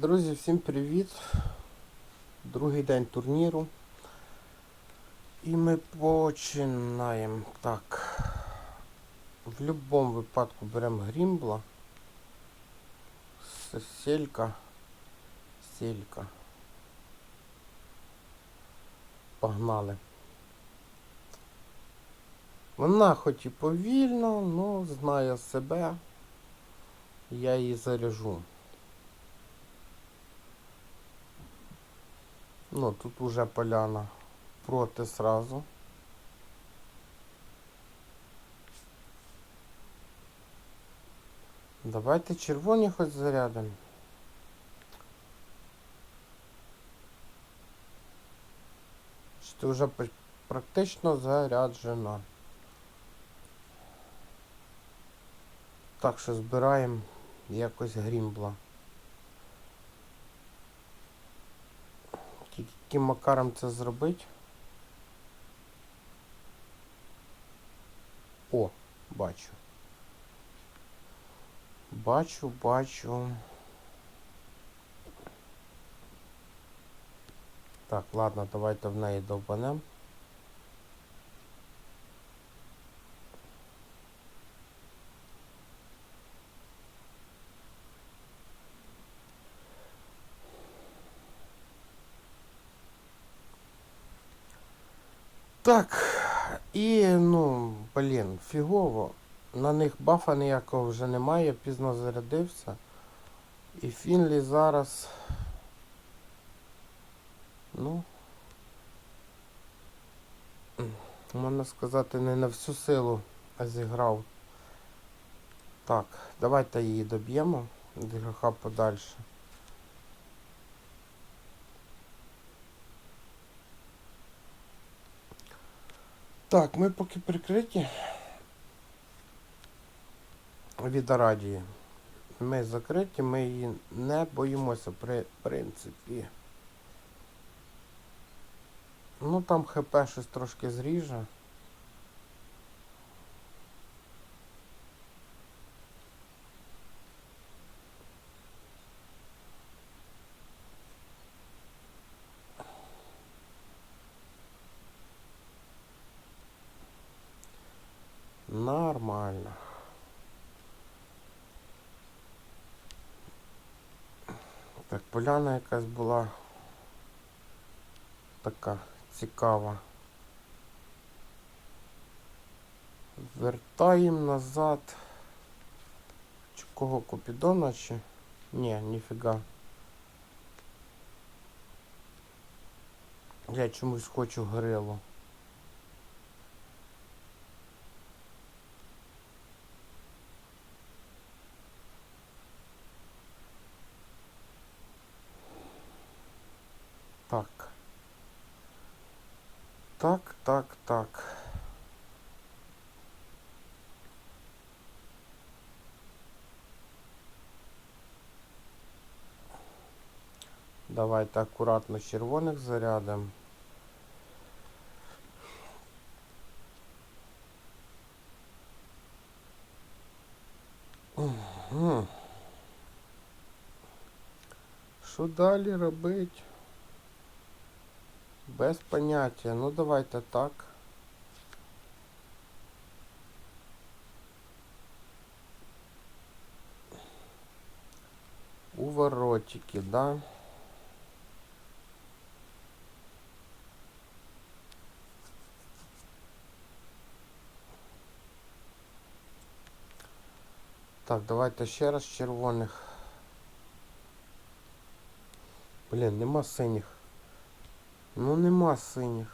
Друзі, всім привіт! Другий день турніру. І ми починаємо. Так. В будь-якому випадку беремо грімбла. Селька. Селька. Погнали. Вона хоч і повільна, але знає себе. Я її заряжу. Ну, тут уже поляна проти сразу. Давайте червоні хоч зарядимо. Що вже практично заряджена. Так що збираємо якось грімбла. Яким макаром це зробити? О, бачу. Бачу, бачу. Так, ладно, давайте в неї довбанем. Так, і ну, блін, фігово. На них бафа ніякого вже немає, пізно зарядився. І Фінлі зараз. Ну. Можна сказати, не на всю силу зіграв. Так, давайте її доб'ємо. Від греха подальше. Так, ми поки прикриті від радії. Ми закриті, ми її не боїмося при принципі. Ну там ХП щось трошки зріже. Нормально. Так, поляна якась була така цікава. Вертаємо назад. Чи кого Купідона чи? Ні, ніфіга. Я чомусь хочу грилу. Так. Так, так, так. Давайте акуратно червоних зарядимо. Угу. Що далі робить? Без поняття. Ну давайте так. Уворотики, да? Так, давайте ще раз червоних. Блін, нема синіх. Ну нема синіх.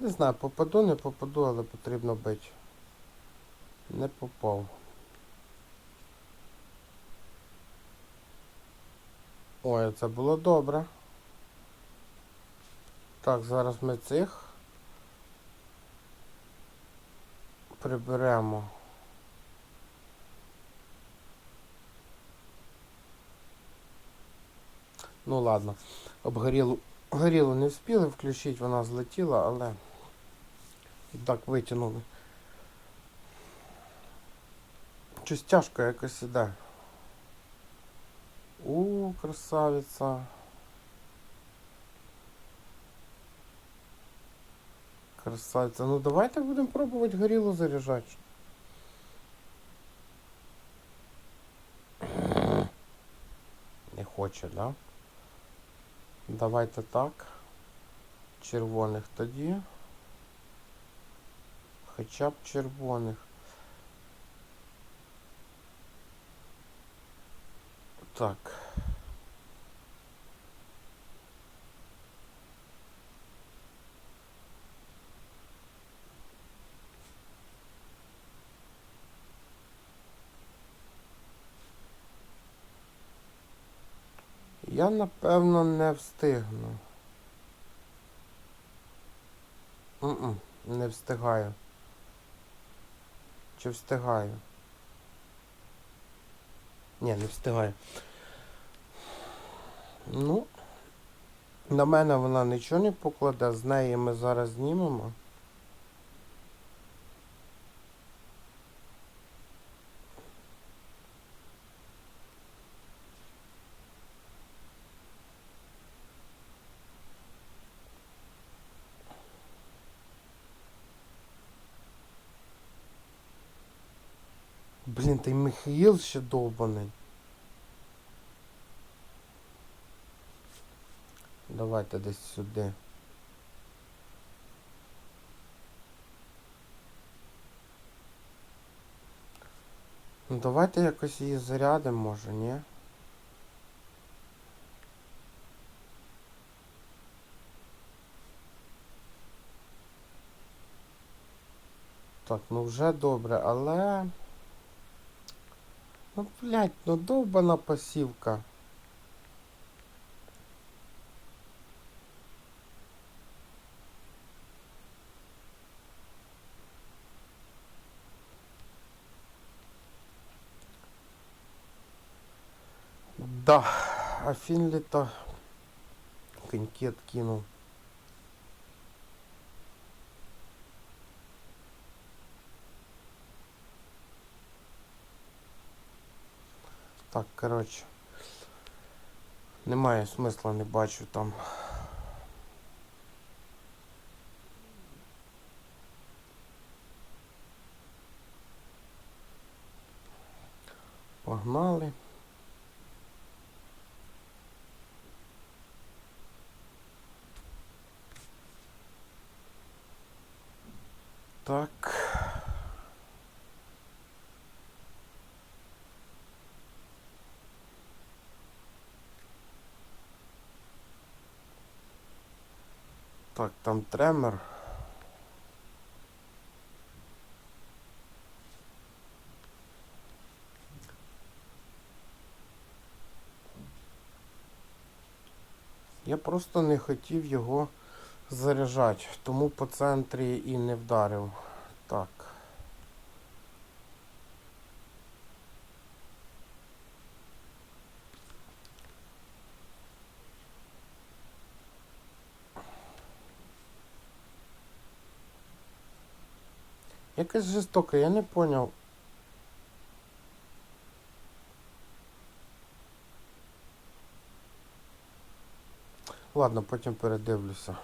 Не знаю, попаду, не попаду, але потрібно бити. Не попав. Ой, це було добре. Так, зараз ми цих приберемо. Ну ладно, обгорілу горілу не встигли включити, вона злетіла, але Так, витягнули. Щось тяжко якось іде. У, красавиця. Красавиця. Ну давайте будемо пробувати горілу заряджати. Не хоче, да? Давайте так. Червоних тоді. Хоча б червоних. Так. Я напевно не встигну. М-м, не встигаю. Чи встигаю? Ні, не встигаю. Ну, на мене вона нічого не покладе, з неї ми зараз знімемо. Той Михаїл ще довбаний. Давайте десь сюди. Ну давайте якось її зарядимо, може, ні? Так, ну вже добре, але... Ну, блядь, ну довбана пасівка. Да, а Фінлі-то коньки откинул. Так, коротше. Немає смисла, не бачу там. Погнали. Так. Так, там тремер. Я просто не хотів його заряджати, тому по центрі і не вдарив. Так. Якась жорстока, я не поняв. Ладно, потім передивлюся.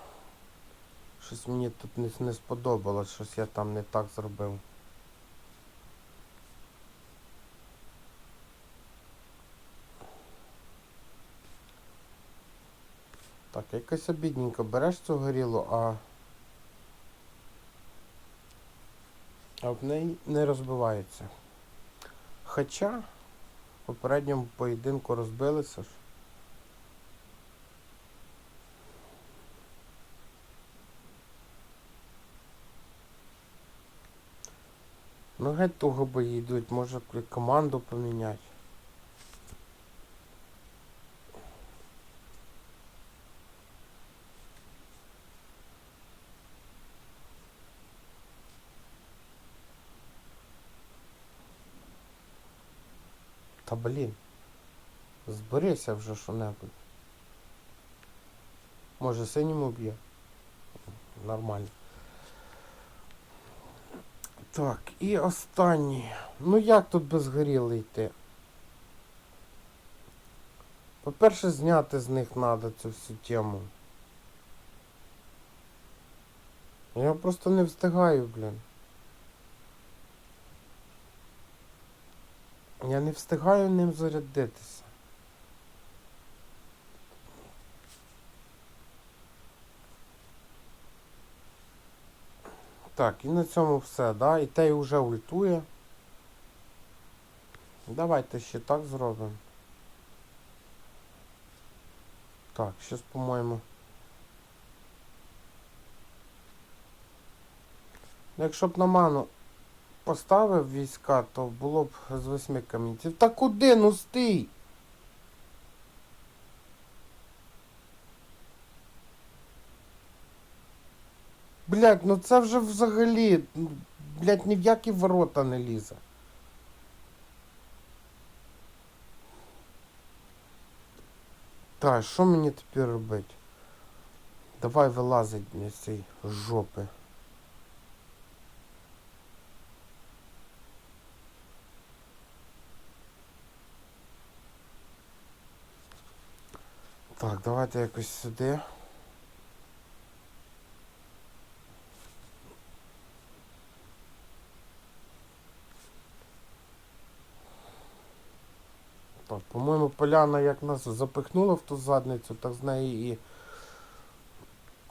Щось мені тут не, не сподобалось, щось я там не так зробив. Так, якось обідненько. Береш цю горілу, а... А в неї не розбивається. Хоча в попередньому поєдинку розбилися ж. Ну геть туго бої йдуть, може команду поміняти. Та блін. Зберися вже що-небудь. Може синім уб'є. Нормально. Так, і останній. Ну як тут без горіли йти? По-перше, зняти з них треба цю всю тему. Я просто не встигаю, блін. Я не встигаю ним зарядитися. Так, і на цьому все, да? І той вже ультує. Давайте ще так зробимо. Так, щось, по-моєму. Якщо б на ману поставив війська, то було б з восьми камінців. Та куди? Ну стій! Блять, ну це вже взагалі. Блять, ні в які ворота не лізе. Так, що мені тепер робити? Давай вилазить з цієї жопи. Так, давайте якось сюди. Так, по-моєму, поляна як нас запихнула в ту задницю, так з неї і,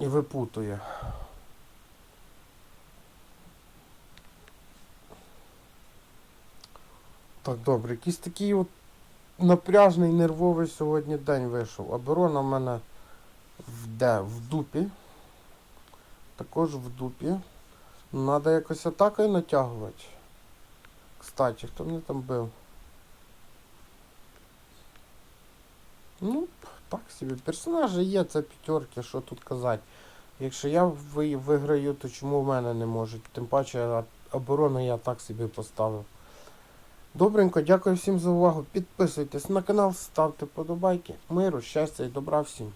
і випутує. Так, добре, якийсь такий от напряжний, нервовий сьогодні день вийшов. Оборона в мене в де? В дупі. Також в дупі. Надо якось атакою натягувати. Кстати, хто мене там бив? Ну, так собі. Персонажі є, це п'ятерки, що тут казати. Якщо я виграю, то чому в мене не можуть? Тим паче оборону я так собі поставив. Добренько, дякую всім за увагу. Підписуйтесь на канал, ставте подобайки. Миру, щастя і добра всім.